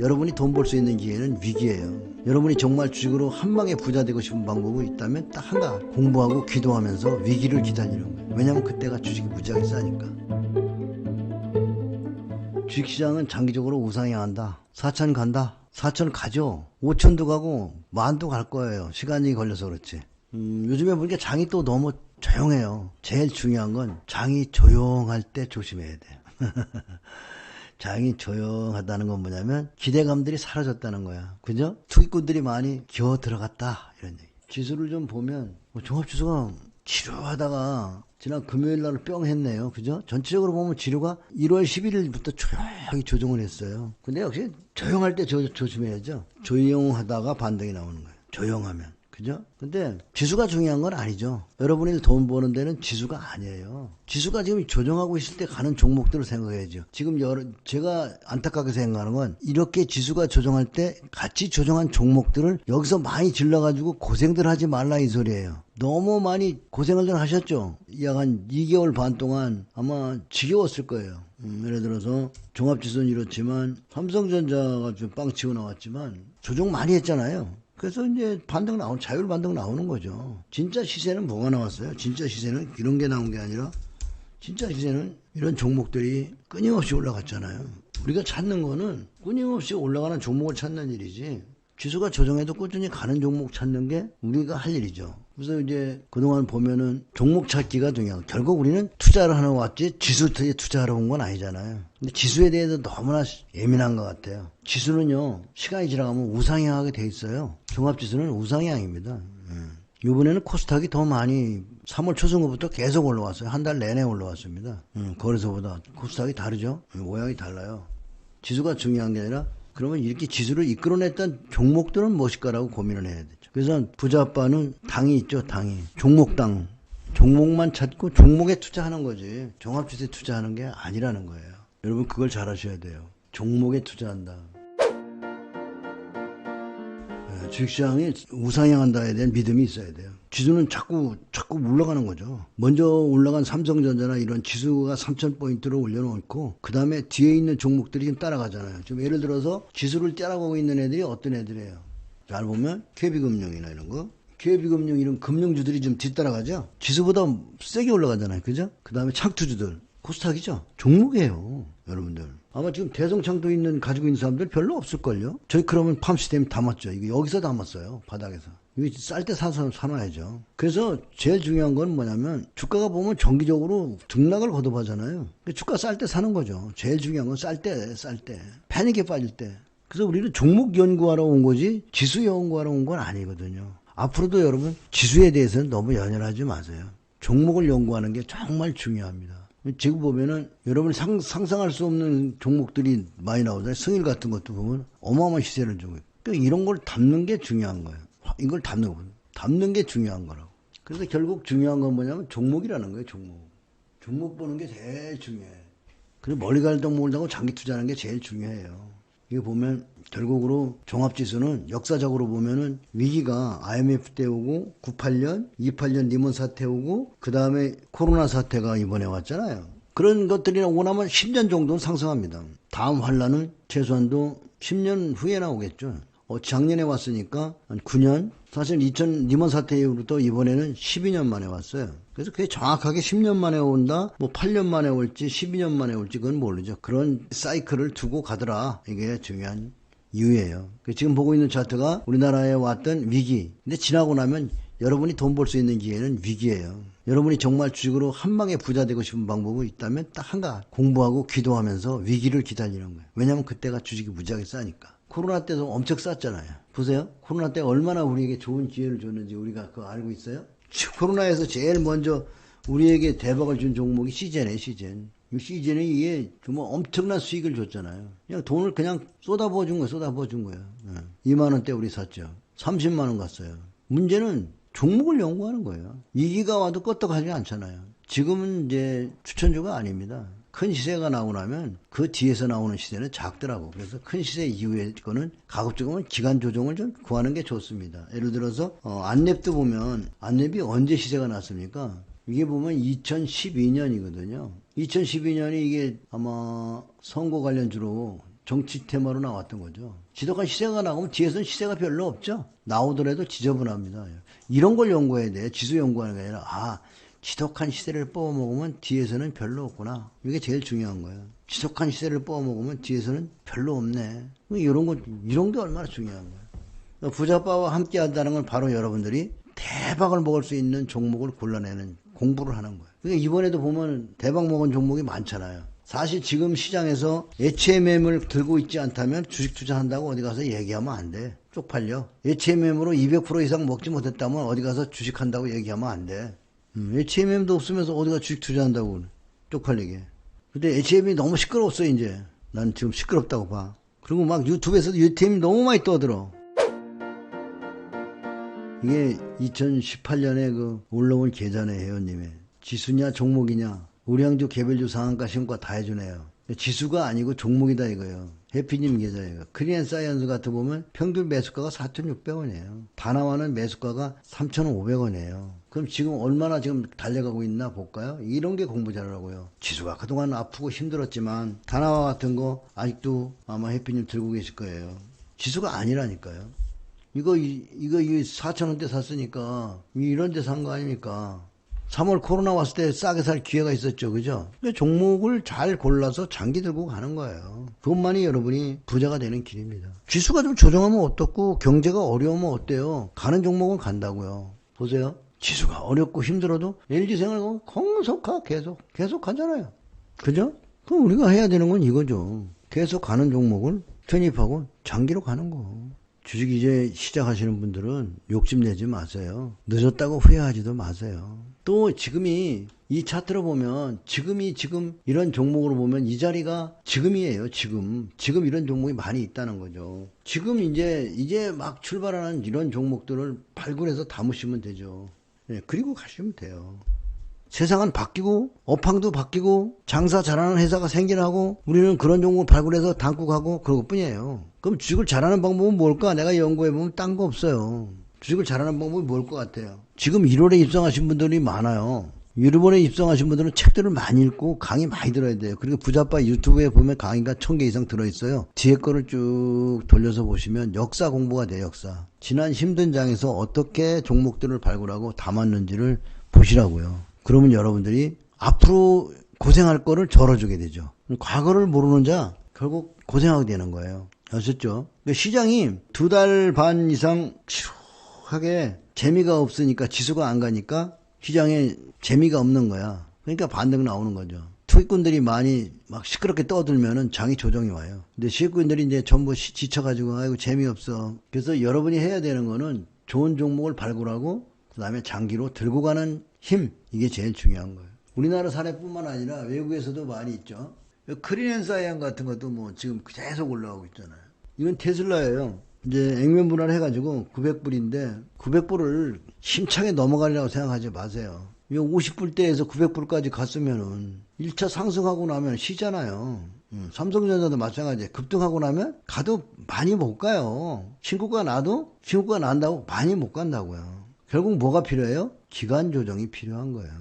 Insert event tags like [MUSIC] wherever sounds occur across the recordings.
여러분이 돈 벌 수 있는 기회는 위기예요. 여러분이 정말 주식으로 한 방에 부자 되고 싶은 방법이 있다면 딱 하나 공부하고 기도하면서 위기를 기다리는 거예요. 왜냐하면 그때가 주식이 무지하게 싸니까. 주식시장은 장기적으로 우상향한다. 4천 간다. 4천 가죠. 5천도 가고 만도 갈 거예요. 시간이 걸려서 그렇지. 음, 요즘에 보니까 장이 또 너무 조용해요. 제일 중요한 건 장이 조용할 때 조심해야 돼요. [LAUGHS] 장이 조용하다는 건 뭐냐면 기대감들이 사라졌다는 거야. 그죠? 투기꾼들이 많이 기어 들어갔다. 이런 얘기. 지수를 좀 보면 뭐 종합지수가 치료하다가 지난 금요일 날 뿅 했네요. 그죠? 전체적으로 보면 지료가 1월 11일부터 조용하게 조정을 했어요. 근데 역시 조용할 때 조, 조심해야죠. 조용하다가 반등이 나오는 거예요. 조용하면. 그죠? 근데 지수가 중요한 건 아니죠. 여러분이 돈 버는 데는 지수가 아니에요. 지수가 지금 조정하고 있을 때 가는 종목들을 생각해야죠. 지금 여러, 제가 안타깝게 생각하는 건 이렇게 지수가 조정할 때 같이 조정한 종목들을 여기서 많이 질러가지고 고생들 하지 말라 이 소리예요. 너무 많이 고생을 하셨죠. 약 한 2개월 반 동안 아마 지겨웠을 거예요. 음, 예를 들어서 종합지수는 이렇지만 삼성전자가 좀 빵 치고 나왔지만 조정 많이 했잖아요. 그래서 이제 반등 나오는 자율 반등 나오는 거죠. 진짜 시세는 뭐가 나왔어요? 진짜 시세는 이런 게 나온 게 아니라 진짜 시세는 이런 종목들이 끊임없이 올라갔잖아요. 우리가 찾는 거는 끊임없이 올라가는 종목을 찾는 일이지. 지수가 조정해도 꾸준히 가는 종목 찾는 게 우리가 할 일이죠. 그래서 이제 그동안 보면은 종목 찾기가 중요하고 결국 우리는 투자를 하러 왔지 지수에 투자하러 온 건 아니잖아요. 근데 지수에 대해서 너무나 예민한 것 같아요. 지수는요 시간이 지나가면 우상향하게 돼 있어요. 종합지수는 우상향입니다. 예. 이번에는 코스닥이 더 많이 3월 초중부터 계속 올라왔어요. 한 달 내내 올라왔습니다. 음, 거래소보다 코스닥이 다르죠. 모양이 달라요. 지수가 중요한 게 아니라 그러면 이렇게 지수를 이끌어냈던 종목들은 무엇일까라고 고민을 해야 되죠. 그래서 부자 아빠는 당이 있죠, 당이. 종목당. 종목만 찾고 종목에 투자하는 거지. 종합지수에 투자하는 게 아니라는 거예요. 여러분 그걸 잘 아셔야 돼요. 종목에 투자한다. 예, 주식시장이 우상향한다에 대한 믿음이 있어야 돼요. 지수는 자꾸 자꾸 올라가는 거죠. 먼저 올라간 삼성전자나 이런 지수가 3,000포인트를 올려놓고 그 다음에 뒤에 있는 종목들이 따라가잖아요. 지금 예를 들어서 지수를 따라가고 있는 애들이 어떤 애들이에요? 잘 보면 KB금융이나 이런 거. KB금융 이런 금융주들이 좀 뒤따라가죠. 지수보다 세게 올라가잖아요. 그죠? 그 다음에 창투주들. 코스닥이죠. 종목이에요. 여러분들. 아마 지금 대성창도 있는 가지고 있는 사람들 별로 없을걸요. 저희 그러면 팜 시스템 담았죠. 이거 여기서 담았어요. 바닥에서. 이거 쌀 때 사서 사놔야죠. 그래서 제일 중요한 건 뭐냐면 주가가 보면 정기적으로 등락을 거듭하잖아요. 주가 쌀 때 사는 거죠. 제일 중요한 건 쌀 때, 쌀 때. 패닉에 빠질 때. 그래서 우리는 종목 연구하러 온 거지 지수 연구하러 온 건 아니거든요. 앞으로도 여러분 지수에 대해서는 너무 연연하지 마세요. 종목을 연구하는 게 정말 중요합니다. 지금 보면은 여러분이 상, 상상할 수 없는 종목들이 많이 나오잖아요. 승일 같은 것도 보면 어마어마한 시세를 주고. 그러니까 이런 걸 담는 게 중요한 거예요. 이걸 담는 거 담는 게 중요한 거라고. 그래서 결국 중요한 건 뭐냐면 종목이라는 거예요. 종목. 종목 보는 게 제일 중요해. 그리고 멀리 갈 종목을 하고 장기 투자하는 게 제일 중요해요. 이거 보면 결국으로 종합지수는 역사적으로 보면은 위기가 IMF 때 오고 98년, 28년 리먼 사태 오고 그 다음에 코로나 사태가 이번에 왔잖아요. 그런 것들이 오고 나면 10년 정도는 상승합니다. 다음 환란은 최소한도 10년 후에 나오겠죠. 어, 작년에 왔으니까 한 9년, 사실 2000 리먼 사태 이후부터 이번에는 12년 만에 왔어요. 그래서 그게 정확하게 10년 만에 온다, 뭐 8년 만에 올지 12년 만에 올지 그건 모르죠. 그런 사이클을 두고 가더라. 이게 중요한 이유예요. 그 지금 보고 있는 차트가 우리나라에 왔던 위기. 근데 지나고 나면 여러분이 돈 벌 수 있는 기회는 위기예요. 여러분이 정말 주식으로 한 방에 부자 되고 싶은 방법이 있다면 딱 한가 공부하고 기도하면서 위기를 기다리는 거예요. 왜냐하면 그때가 주식이 무지하게 싸니까. 코로나 때도 엄청 쌌잖아요. 보세요. 코로나 때 얼마나 우리에게 좋은 기회를 줬는지 우리가 그거 알고 있어요? 코로나에서 제일 먼저 우리에게 대박을 준 종목이 시젠이에요, 시젠. 이 시즌에 이게 정말 엄청난 수익을 줬잖아요. 그냥 돈을 그냥 쏟아부어 준 거예요, 쏟아부어 준 거예요. 예. 2만 원대 우리 샀죠. 30만 원 갔어요. 문제는 종목을 연구하는 거예요. 위기가 와도 껐떡하지 않잖아요. 지금은 이제 추천주가 아닙니다. 큰 시세가 나오고 나면 그 뒤에서 나오는 시세는 작더라고. 그래서 큰 시세 이후에 거는 가급적이면 기간 조정을 좀 구하는 게 좋습니다. 예를 들어서 어, 안랩도 보면 안랩이 언제 시세가 났습니까? 이게 보면 2012년이거든요. 2012년이 이게 아마 선거 관련 주로 정치 테마로 나왔던 거죠. 지독한 시세가 나오면 뒤에서는 시세가 별로 없죠. 나오더라도 지저분합니다. 이런 걸 연구해야 돼. 지수 연구하는 게 아니라 아 지독한 시세를 뽑아 먹으면 뒤에서는 별로 없구나. 이게 제일 중요한 거예요. 지독한 시세를 뽑아 먹으면 뒤에서는 별로 없네. 이런 거 이런 게 얼마나 중요한 거예요. 부자빠와 함께 한다는 건 바로 여러분들이 대박을 먹을 수 있는 종목을 골라내는 공부를 하는 거예요. 그러니까 이번에도 보면 대박 먹은 종목이 많잖아요. 사실 지금 시장에서 HMM을 들고 있지 않다면 주식 투자한다고 어디 가서 얘기하면 안 돼. 쪽팔려. HMM으로 200% 이상 먹지 못했다면 어디 가서 주식한다고 얘기하면 안 돼. 음, HMM도 없으면서 어디가 주식 투자한다고. 쪽팔리게. 근데 HMM이 너무 시끄러웠어 이제. 난 지금 시끄럽다고 봐. 그리고 막 유튜브에서도 UTM이 너무 많이 떠들어. 이게 2018년에 그 올라온 계좌네 회원님의 지수냐 종목이냐 우량주 개별주 상한가 신고가 다 해주네요. 지수가 아니고 종목이다 이거예요. 해피님 계좌예요. 크리앤사이언스 같은 거 보면 평균 매수가가 4,600원이에요. 다나와는 매수가가 3,500원이에요. 그럼 지금 얼마나 지금 달려가고 있나 볼까요? 이런 게 공부 잘하라고요. 지수가 그동안 아프고 힘들었지만 다나와 같은 거 아직도 아마 해피님 들고 계실 거예요. 지수가 아니라니까요. 이거 이- 이거 이 4천 원대 샀으니까 이런 데 산 거 아닙니까? 3월 코로나 왔을 때 싸게 살 기회가 있었죠, 그죠? 종목을 잘 골라서 장기 들고 가는 거예요. 그것만이 여러분이 부자가 되는 길입니다. 지수가 좀 조정하면 어떻고 경제가 어려우면 어때요? 가는 종목은 간다고요. 보세요. 지수가 어렵고 힘들어도 LG 생활은 공속화 계속 계속 가잖아요. 그죠? 그럼 우리가 해야 되는 건 이거죠. 계속 가는 종목을 편입하고 장기로 가는 거. 주식 이제 시작하시는 분들은 욕심 내지 마세요. 늦었다고 후회하지도 마세요. 또 지금이 이 차트로 보면 지금이 지금 이런 종목으로 보면 이 자리가 지금이에요. 지금 지금 이런 종목이 많이 있다는 거죠. 지금 이제 이제 막 출발하는 이런 종목들을 발굴해서 담으시면 되죠. 예, 그리고 가시면 돼요. 세상은 바뀌고 업황도 바뀌고 장사 잘하는 회사가 생겨나고 우리는 그런 종목을 발굴해서 가고 그런 것뿐이에요. 그럼 주식을 잘하는 방법은 뭘까? 내가 연구해보면 딴 거 없어요. 주식을 잘하는 방법이 뭘 것 같아요? 지금 1월에 입성하신 분들이 많아요. 일본에 입성하신 분들은 책들을 많이 읽고 강의 많이 들어야 돼요. 그리고 부자빠 유튜브에 보면 강의가 1000개 이상 들어있어요. 뒤에 거를 쭉 돌려서 보시면 역사 공부가 돼요, 역사. 지난 힘든 장에서 어떻게 종목들을 발굴하고 담았는지를 보시라고요. 그러면 여러분들이 앞으로 고생할 거를 절어주게 되죠. 과거를 모르는 자 결국 고생하게 되는 거예요. 아셨죠? 근데 시장이 두 달 반 이상 지루하게 재미가 없으니까 지수가 안 가니까 시장에 재미가 없는 거야. 그러니까 반등 나오는 거죠. 투기꾼들이 많이 막 시끄럽게 떠들면은 장이 조정이 와요. 근데 시기꾼들이 이제 전부 시- 지쳐가지고 아이고 재미없어. 그래서 여러분이 해야 되는 거는 좋은 종목을 발굴하고 그 다음에 장기로 들고 가는 힘 이게 제일 중요한 거예요. 우리나라 사례뿐만 아니라 외국에서도 많이 있죠. 크리넨사이언 같은 것도 뭐 지금 계속 올라가고 있잖아요. 이건 테슬라예요. 이제 액면 분할 해가지고 900불인데 900불을 힘차게 넘어가리라고 생각하지 마세요. 이거 50불대에서 900불까지 갔으면은 1차 상승하고 나면 쉬잖아요. 음, 삼성전자도 마찬가지예요. 급등하고 나면 가도 많이 못 가요. 신고가 나도 신고가 난다고 많이 못 간다고요. 결국 뭐가 필요해요? 기간 조정이 필요한 거예요.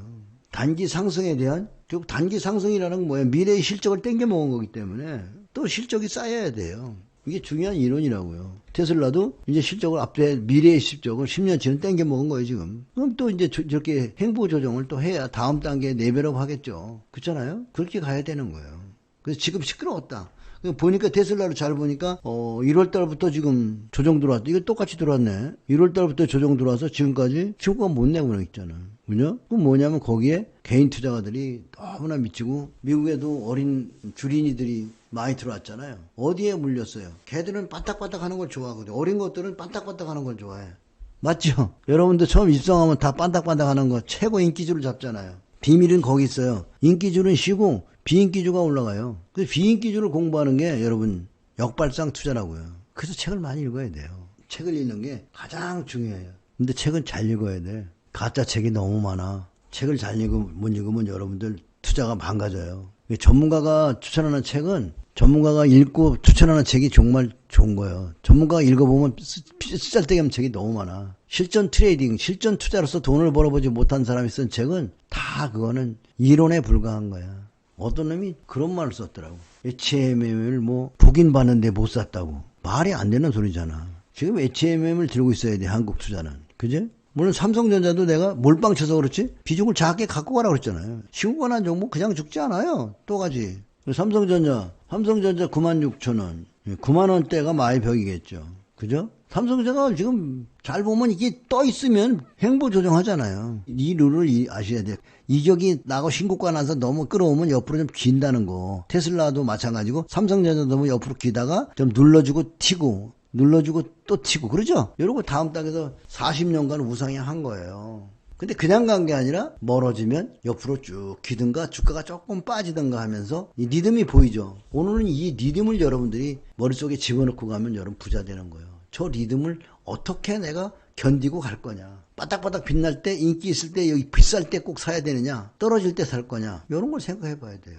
단기 상승에 대한 결국 단기 상승이라는 건 뭐예요? 미래의 실적을 땡겨 먹은 거기 때문에 또 실적이 쌓여야 돼요. 이게 중요한 이론이라고요. 테슬라도 이제 실적을 앞에 미래의 실적을 10년치는 땡겨 먹은 거예요, 지금. 그럼 또 이제 저, 저렇게 행보 조정을 또 해야 다음 단계에 레벨업 하겠죠. 그렇잖아요? 그렇게 가야 되는 거예요. 그래서 지금 시끄러웠다. 그 보니까 테슬라를 잘 보니까 어 1월 달부터 지금 조정 들어왔다. 이거 똑같이 들어왔네. 1월 달부터 조정 들어와서 지금까지 신고가 못 내고 있잖아. 그죠? 그 뭐냐면 거기에 개인 투자가들이 너무나 미치고 미국에도 어린 주린이들이 많이 들어왔잖아요. 어디에 물렸어요? 걔들은 반딱반딱 하는 걸 좋아하거든. 어린 것들은 반딱반딱 하는 걸 좋아해. 맞죠? 여러분들 처음 입성하면 다 반딱반딱 하는 거 최고 인기주를 잡잖아요. 비밀은 거기 있어요. 인기주는 쉬고 비인기주가 올라가요. 그 비인기주를 공부하는 게 여러분 역발상 투자라고요. 그래서 책을 많이 읽어야 돼요. 책을 읽는 게 가장 중요해요. 근데 책은 잘 읽어야 돼. 가짜 책이 너무 많아. 책을 잘 읽으면, 못 읽으면 여러분들 투자가 망가져요. 전문가가 추천하는 책은 전문가가 읽고 추천하는 책이 정말 좋은 거예요. 전문가가 읽어보면 쓰- 쓰잘데기 없는 책이 너무 많아. 실전 트레이딩, 실전 투자로서 돈을 벌어보지 못한 사람이 쓴 책은 다 그거는 이론에 불과한 거야. 어떤 놈이 그런 말을 썼더라고. HMM을 뭐 보긴 봤는데 못 샀다고. 말이 안 되는 소리잖아. 지금 HMM을 들고 있어야 돼, 한국 투자는. 그지? 물론 삼성전자도 내가 몰빵 쳐서 그렇지 비중을 작게 갖고 가라 그랬잖아요. 시국관한 종목 그냥 죽지 않아요. 또 가지. 삼성전자, 삼성전자 9만 6천 원. 9만 원대가 마의 벽이겠죠. 그죠? 삼성전자가 지금 잘 보면 이게 떠 있으면 행보 조정하잖아요. 이 룰을 이- 아셔야 돼요. 이격이 나고 신고가 나서 너무 끌어오면 옆으로 좀 긴다는 거. 테슬라도 마찬가지고 삼성전자도 너무 옆으로 기다가 좀 눌러주고 튀고 눌러주고 또 튀고 그러죠? 이러고 다음 달에서 40년간 우상이 한 거예요. 근데 그냥 간 게 아니라 멀어지면 옆으로 쭉 기든가 주가가 조금 빠지든가 하면서 이 리듬이 보이죠. 오늘은 이 리듬을 여러분들이 머릿속에 집어넣고 가면 여러분 부자 되는 거예요. 저 리듬을 어떻게 내가 견디고 갈 거냐. 바닥바닥 빛날 때 인기 있을 때 여기 비쌀 때 꼭 사야 되느냐. 떨어질 때 살 거냐. 이런 걸 생각해 봐야 돼요.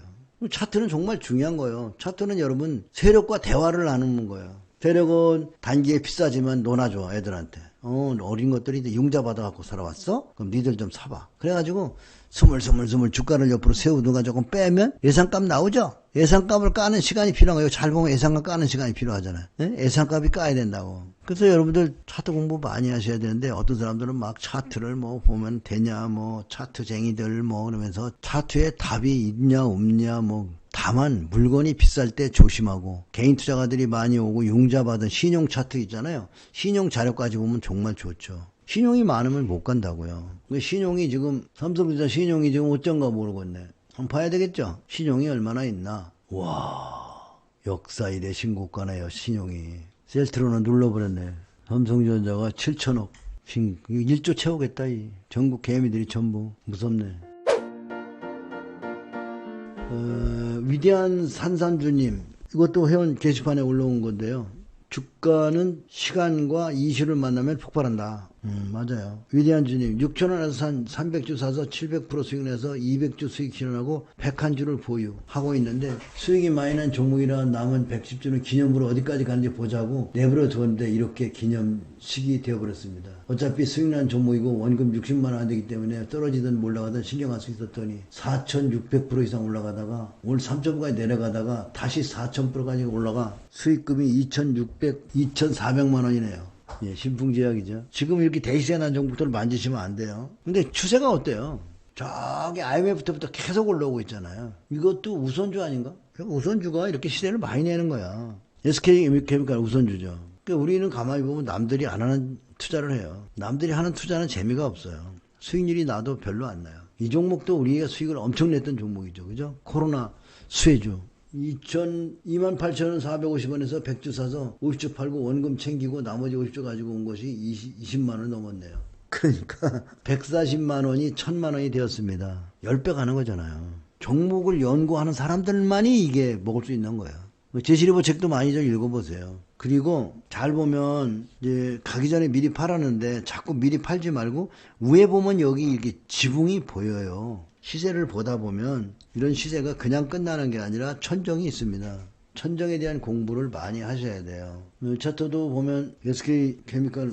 차트는 정말 중요한 거예요. 차트는 여러분 세력과 대화를 나누는 거예요. 세력은 단기에 비싸지만 논아줘 애들한테. 어 어린 것들이 융자 받아갖고 살아왔어? 그럼 니들 좀 사봐. 그래가지고 스물스물스물 주가를 옆으로 세우든가 조금 빼면 예상값 나오죠? 예상값을 까는 시간이 필요한 거예요. 잘 보면 예상값 까는 시간이 필요하잖아요. 예? 예상값이 까야 된다고. 그래서 여러분들 차트 공부 많이 하셔야 되는데 어떤 사람들은 막 차트를 뭐 보면 되냐 뭐 차트쟁이들 뭐 그러면서 차트에 답이 있냐 없냐 뭐 다만 물건이 비쌀 때 조심하고 개인 투자가들이 많이 오고 융자 받은 신용 차트 있잖아요. 신용 자료까지 보면 정말 좋죠. 신용이 많으면 못 간다고요. 그 신용이 지금 삼성전자 신용이 지금 어쩐가 모르겠네. 한번 봐야 되겠죠. 신용이 얼마나 있나. 와 역사 이래 신고가네요 신용이. 셀트로는 눌러버렸네. 삼성전자가 7천억. 신, 1조 채우겠다, 이. 전국 개미들이 전부. 무섭네. 어, 위대한 산산주님 이것도 회원 게시판에 올라온 건데요. 주가는 시간과 이슈를 만나면 폭발한다. 음, 맞아요. 위대한 주님, 6천원에서 산 300주 사서 700% 수익 내서 200주 수익 실현하고 101주를 보유하고 있는데 수익이 많이 난 종목이라 남은 110주는 기념으로 어디까지 가는지 보자고 내버려 두었는데 이렇게 기념식이 되어버렸습니다. 어차피 수익 난 종목이고 원금 60만원 안 되기 때문에 떨어지든 올라가든 신경 안 쓰고 있었더니 4,600% 이상 올라가다가 오늘 3점까지 내려가다가 다시 4,000%까지 올라가 수익금이 2,600, 2,400만 원이네요. 예, 신풍제약이죠. 지금 이렇게 대시세 난 종목들을 만지시면 안 돼요. 근데 추세가 어때요? 저기 IMF 때부터 계속 올라오고 있잖아요. 이것도 우선주 아닌가? 우선주가 이렇게 시세를 많이 내는 거야. SK케미칼 우선주죠. 그러니까 우리는 가만히 보면 남들이 안 하는 투자를 해요. 남들이 하는 투자는 재미가 없어요. 수익률이 나도 별로 안 나요. 이 종목도 우리가 수익을 엄청 냈던 종목이죠. 그죠? 코로나 수혜주. 2천, 28,450원에서 100주 사서 50주 팔고 원금 챙기고 나머지 50주 가지고 온 것이 20, 20만 원 넘었네요. 그러니까 140만 원이 1000만 원이 되었습니다. 10배 가는 거잖아요. 종목을 연구하는 사람들만이 이게 먹을 수 있는 거예요. 제시리버 책도 많이 좀 읽어보세요. 그리고 잘 보면 이제 가기 전에 미리 팔았는데 자꾸 미리 팔지 말고 위에 보면 여기 이렇게 지붕이 보여요. 시세를 보다 보면 이런 시세가 그냥 끝나는 게 아니라 천정이 있습니다. 천정에 대한 공부를 많이 하셔야 돼요. 그 차트도 보면 SK 케미칼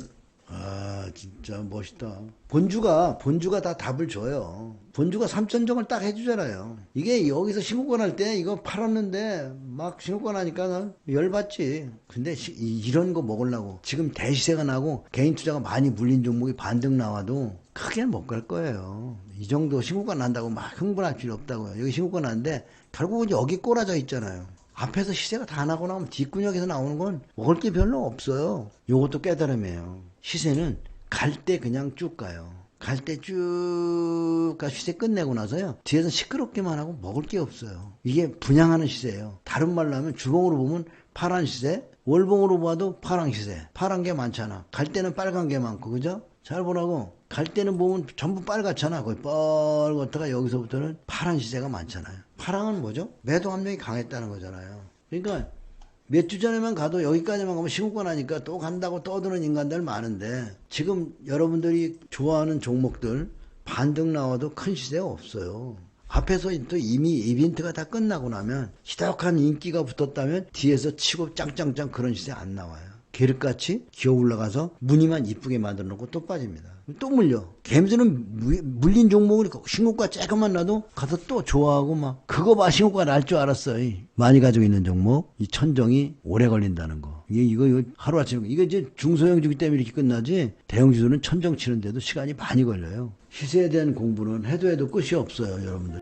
아 진짜 멋있다. 본주가 본주가 다 답을 줘요. 본주가 삼천정을 딱 해주잖아요. 이게 여기서 신고권 할 때 이거 팔았는데 막 신고권 하니까 난 열받지. 근데 시- 이- 이런 거 먹으려고 지금 대시세가 나고 개인 투자가 많이 물린 종목이 반등 나와도 크게 못갈 거예요. 이 정도 신고권 난다고 막 흥분할 필요 없다고요. 여기 신고권 나는데 결국은 여기 꼬라져 있잖아요. 앞에서 시세가 다 나고 나면 뒷구녕에서 나오는 건 먹을 게 별로 없어요. 요것도 깨달음이에요. 시세는 갈 때 그냥 쭉 가요. 갈 때 쭉 가 시세 끝내고 나서요. 뒤에서 시끄럽게만 하고 먹을 게 없어요. 이게 분양하는 시세예요. 다른 말로 하면 주봉으로 보면 파란 시세, 월봉으로 봐도 파란 시세. 파란 게 많잖아. 갈 때는 빨간 게 많고, 그죠? 잘 보라고. 갈 때는 보면 전부 빨갛잖아. 거의 뻘겋다가 여기서부터는 파란 시세가 많잖아요. 파랑은 뭐죠? 매도 함량이 강했다는 거잖아요. 그러니까 몇 주 전에만 가도 여기까지만 가면 신고권 하니까 또 간다고 떠드는 인간들 많은데 지금 여러분들이 좋아하는 종목들 반등 나와도 큰 시세가 없어요. 앞에서 또 이미 이벤트가 다 끝나고 나면 시덕한 인기가 붙었다면 뒤에서 치고 짱짱짱 그런 시세 안 나와요. 계륵같이 기어 올라가서 무늬만 이쁘게 만들어 놓고 또 빠집니다. 또 물려. 무- 물린 종목을 신고가 조금만 나도 가서 또 좋아하고 막 그거 봐 신고가 날 줄 알았어. 이. 많이 가지고 있는 종목 이 천정이 오래 걸린다는 거. 이게 이거 이거 하루 아침에 이게 이제 중소형 주기 때문에 이렇게 끝나지 대형 지수는 천정 치는데도 시간이 많이 걸려요. 시세에 대한 공부는 해도 해도 끝이 없어요, 여러분들.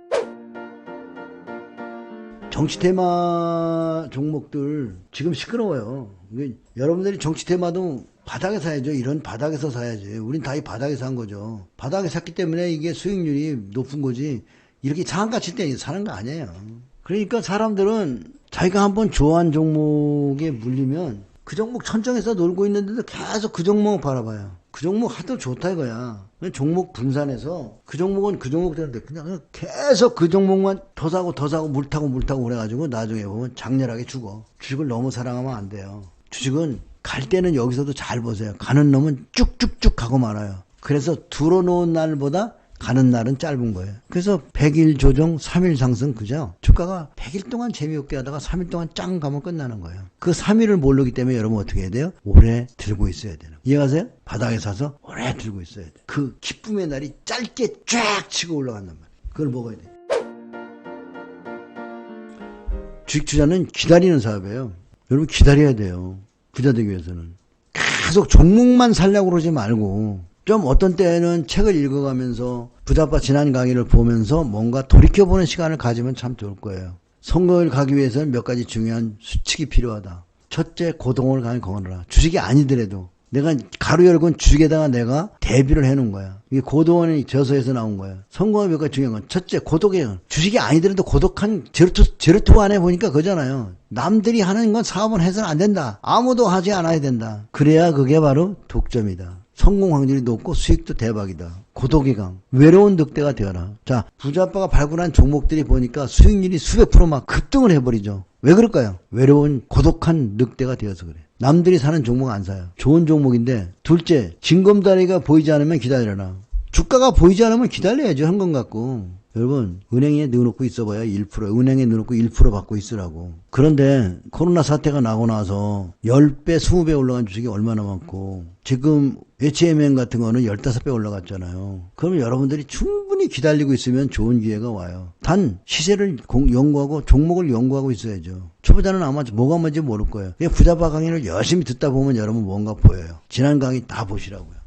정치 테마 종목들 지금 시끄러워요. 여러분들이 정치 테마도 바닥에 사야죠. 이런 바닥에서 사야지. 우린 다 이 바닥에서 한 거죠. 바닥에 샀기 때문에 이게 수익률이 높은 거지. 이렇게 상한가 칠때 사는 거 아니에요. 그러니까 사람들은 자기가 한번 좋아하는 종목에 물리면 그 종목 천정에서 놀고 있는데도 계속 그 종목 바라봐요. 그 종목 하도 좋다 이거야. 종목 분산해서 그 종목은 그 종목 되는데 그냥 계속 그 종목만 더 사고 더 사고 물 타고 물 타고 그래가지고 나중에 보면 장렬하게 죽어. 주식을 너무 사랑하면 안 돼요. 주식은 갈 때는 여기서도 잘 보세요. 가는 놈은 쭉쭉쭉 가고 말아요. 그래서 들어놓은 날보다 가는 날은 짧은 거예요. 그래서 100일 조정, 3일 상승, 그죠? 주가가 100일 동안 재미없게 하다가 3일 동안 짱 가면 끝나는 거예요. 그 3일을 모르기 때문에 여러분 어떻게 해야 돼요? 오래 들고 있어야 되는. 이해가세요? 바닥에 사서 오래 들고 있어야 돼. 그 기쁨의 날이 짧게 쫙 치고 올라간단 말이에요. 그걸 먹어야 돼. 주식 투자는 기다리는 사업이에요. 여러분 기다려야 돼요. 부자 되기 위해서는. 계속 종목만 살려고 그러지 말고 좀 어떤 때는 책을 읽어가면서 부자빠 지난 강의를 보면서 뭔가 돌이켜보는 시간을 가지면 참 좋을 거예요. 선거를 가기 위해서는 몇 가지 중요한 수칙이 필요하다. 첫째, 고동을 강히 거느라. 주식이 아니더라도 내가 가로 열고 주식에다가 내가 대비를 해놓은 거야. 이게 고도원이 저서에서 나온 거야. 성공의 몇 가지 중요한 건 첫째 고독이에요. 주식이 아니더라도 고독한 제로투 제로투 안에 보니까 그잖아요. 남들이 하는 건 사업은 해서는 안 된다. 아무도 하지 않아야 된다. 그래야 그게 바로 독점이다. 성공 확률이 높고 수익도 대박이다. 고독의 강, 외로운 늑대가 되어라. 자, 부자빠가 발굴한 종목들이 보니까 수익률이 수백 프로 막 급등을 해버리죠. 왜 그럴까요? 외로운 고독한 늑대가 되어서 그래. 남들이 사는 종목 안 사요. 좋은 종목인데 둘째 징검다리가 보이지 않으면 기다려라. 주가가 보이지 않으면 기다려야죠. 현금 갖고. 여러분 은행에 넣어놓고 있어봐야 1% 은행에 넣어놓고 1% 받고 있으라고. 그런데 코로나 사태가 나고 나서 10배 20배 올라간 주식이 얼마나 많고 지금 HMN 같은 거는 15배 올라갔잖아요. 그러면 여러분들이 충분히 기다리고 있으면 좋은 기회가 와요. 단 시세를 공- 연구하고 종목을 연구하고 있어야죠. 초보자는 아마 뭐가 뭔지 모를 거예요. 부자바 강의를 열심히 듣다 보면 여러분 뭔가 보여요. 지난 강의 다 보시라고요.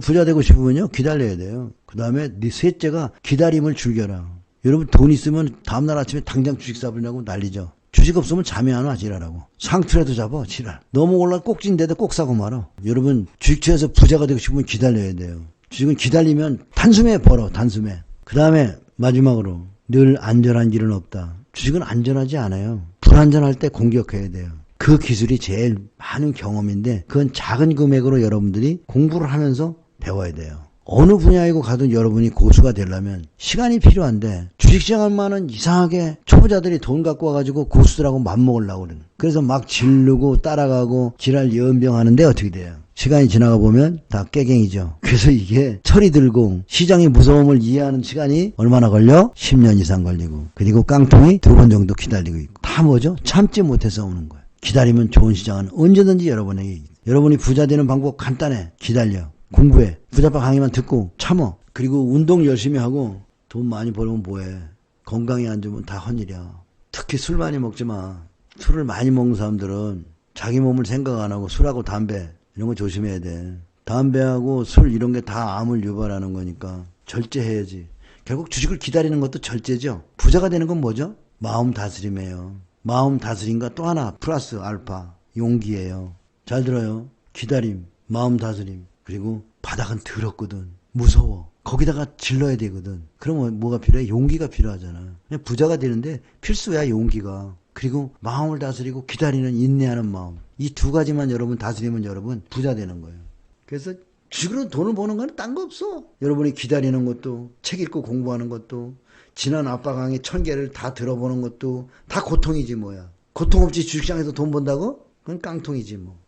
부자 되고 싶으면요 기다려야 돼요. 그 다음에 네 셋째가 기다림을 즐겨라. 여러분 돈 있으면 다음날 아침에 당장 주식 사버리냐고 난리죠. 주식 없으면 잠이 안 와 지랄하고 상투라도 잡아 지랄. 너무 올라 꼭진데도 꼭 사고 말아. 여러분 주식처에서 부자가 되고 싶으면 기다려야 돼요. 주식은 기다리면 단숨에 벌어 단숨에. 그 다음에 마지막으로 늘 안전한 길은 없다. 주식은 안전하지 않아요. 불안전할 때 공격해야 돼요. 그 기술이 제일 많은 경험인데 그건 작은 금액으로 여러분들이 공부를 하면서 배워야 돼요. 어느 분야이고 가든 여러분이 고수가 되려면 시간이 필요한데 주식시장만은 이상하게 초보자들이 돈 갖고 와가지고 고수들하고 맞먹으려고 그러는 그래서 막 질르고 따라가고 지랄 연병하는데 어떻게 돼요? 시간이 지나가 보면 다 깨갱이죠. 그래서 이게 철이 들고 시장의 무서움을 이해하는 시간이 얼마나 걸려? 10년 이상 걸리고 그리고 깡통이 두 번 정도 기다리고 있고 다 뭐죠? 참지 못해서 오는 거예요. 기다리면 좋은 시장은 언제든지 여러분에게 있- 여러분이 부자 되는 방법 간단해. 기다려. 공부해. 부자파 강의만 듣고 참어. 그리고 운동 열심히 하고 돈 많이 벌면 뭐해. 건강에 안 좋으면 다 헛일이야. 특히 술 많이 먹지 마. 술을 많이 먹는 사람들은 자기 몸을 생각 안 하고 술하고 담배 이런 거 조심해야 돼. 담배하고 술 이런 게 다 암을 유발하는 거니까 절제해야지. 결국 주식을 기다리는 것도 절제죠. 부자가 되는 건 뭐죠? 마음 다스림이에요. 마음 다스림과 또 하나 플러스 알파 용기예요. 잘 들어요. 기다림, 마음 다스림, 그리고 바닥은 더럽거든. 무서워. 거기다가 질러야 되거든. 그러면 뭐가 필요해? 용기가 필요하잖아. 그냥 부자가 되는데 필수야 용기가. 그리고 마음을 다스리고 기다리는 인내하는 마음. 이 두 가지만 여러분 다스리면 여러분 부자 되는 거예요. 그래서 주식으로 돈을 버는 건딴거 없어. 여러분이 기다리는 것도 책 읽고 공부하는 것도 지난 아빠 강의 천 개를 다 들어보는 것도 다 고통이지 뭐야. 고통 없이 주식시장에서 돈 번다고? 그건 깡통이지 뭐.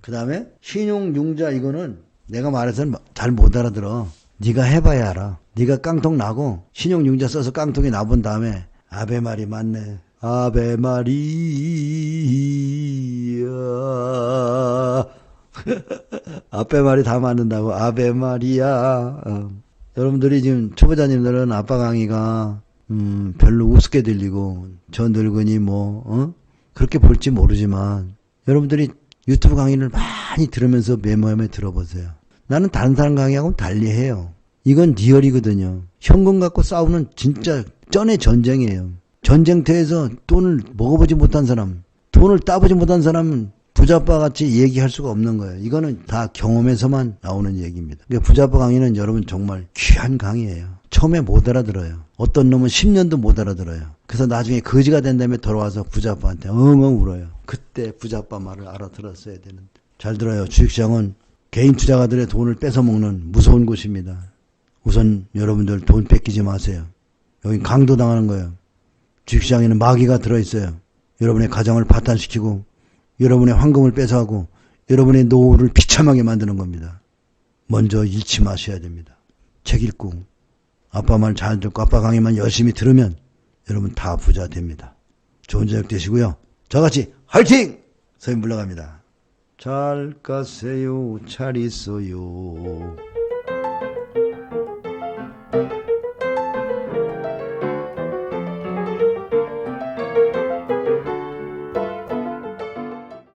그 다음에 신용융자 이거는 내가 말해서는 잘 못 알아들어. 네가 해봐야 알아. 네가 깡통 나고 신용융자 써서 깡통이 나본 다음에 아베 말이 맞네. 아베 마리아 아빠 말이 다 맞는다고 아베 말이야. 어. 여러분들이 지금 초보자님들은 아빠 강의가 음, 별로 우습게 들리고 저 늙은이 뭐 어? 그렇게 볼지 모르지만 여러분들이 유튜브 강의를 많이 들으면서 메모하며 들어보세요. 나는 다른 사람 강의하고 달리해요. 이건 리얼이거든요. 현금 갖고 싸우는 진짜 쩐의 전쟁이에요. 전쟁터에서 돈을 먹어보지 못한 사람, 돈을 따보지 못한 사람은 부자빠 같이 얘기할 수가 없는 거예요. 이거는 다 경험에서만 나오는 얘기입니다. 그러니까 부자빠 강의는 여러분 정말 귀한 강의예요. 처음에 못 알아들어요. 어떤 놈은 10년도 못 알아들어요. 그래서 나중에 거지가 된 다음에 돌아와서 부자빠한테 엉엉 울어요. 그때 부자빠 말을 알아들었어야 되는데. 잘 들어요. 주식시장은 개인 투자가들의 돈을 뺏어먹는 무서운 곳입니다. 우선 여러분들 돈 뺏기지 마세요. 여기 강도 당하는 거예요. 주식시장에는 마귀가 들어있어요. 여러분의 가정을 파탄시키고 여러분의 황금을 뺏어가고 여러분의 노후를 비참하게 만드는 겁니다. 먼저 잃지 마셔야 됩니다. 책 읽고 아빠 말 잘 듣고 아빠 강의만 열심히 들으면 여러분 다 부자 됩니다. 좋은 저녁 되시고요. 저같이 화이팅! 서인 불러갑니다. 잘 가세요. 잘 있어요.